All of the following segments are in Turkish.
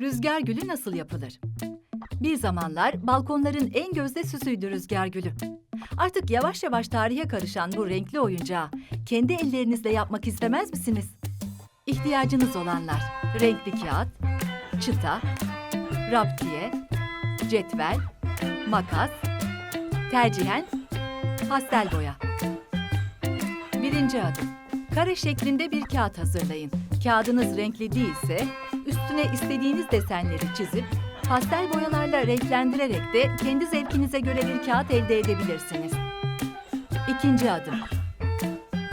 Rüzgar gülü nasıl yapılır? Bir zamanlar balkonların en gözde süsüydü rüzgar gülü. Artık yavaş yavaş tarihe karışan bu renkli oyuncağı kendi ellerinizle yapmak istemez misiniz? İhtiyacınız olanlar renkli kağıt, çıta, raptiye, cetvel, makas, tercihen pastel boya. Birinci adım. Kare şeklinde bir kağıt hazırlayın. Kağıdınız renkli değilse üstüne istediğiniz desenleri çizip pastel boyalarla renklendirerek de kendi zevkinize göre bir kağıt elde edebilirsiniz. İkinci adım.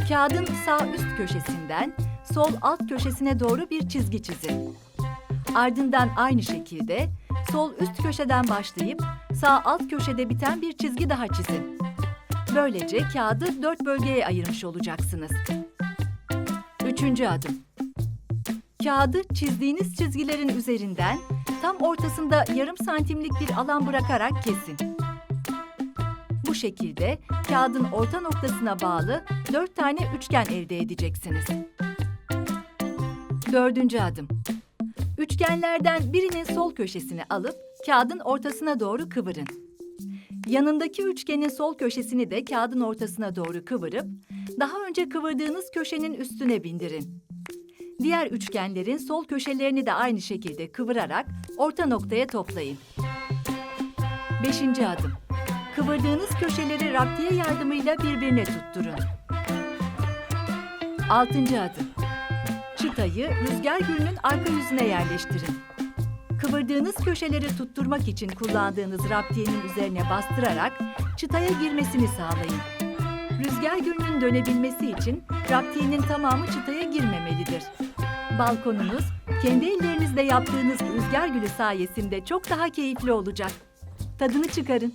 Kağıdın sağ üst köşesinden sol alt köşesine doğru bir çizgi çizin. Ardından aynı şekilde sol üst köşeden başlayıp sağ alt köşede biten bir çizgi daha çizin. Böylece kağıdı dört bölgeye ayırmış olacaksınız. Üçüncü adım. Kağıdı çizdiğiniz çizgilerin üzerinden tam ortasında yarım santimlik bir alan bırakarak kesin. Bu şekilde kağıdın orta noktasına bağlı dört tane üçgen elde edeceksiniz. Dördüncü adım. Üçgenlerden birinin sol köşesini alıp kağıdın ortasına doğru kıvırın. Yanındaki üçgenin sol köşesini de kağıdın ortasına doğru kıvırıp daha önce kıvırdığınız köşenin üstüne bindirin. Diğer üçgenlerin sol köşelerini de aynı şekilde kıvırarak orta noktaya toplayın. Beşinci adım. Kıvırdığınız köşeleri raptiye yardımıyla birbirine tutturun. Altıncı adım. Çıtayı rüzgar gülünün arka yüzüne yerleştirin. Kıvırdığınız köşeleri tutturmak için kullandığınız raptiyenin üzerine bastırarak çıtaya girmesini sağlayın. Rüzgar gülünün dönebilmesi için raptiyenin tamamı çıtaya girmemelidir. Balkonunuz kendi ellerinizle yaptığınız rüzgar gülü sayesinde çok daha keyifli olacak. Tadını çıkarın.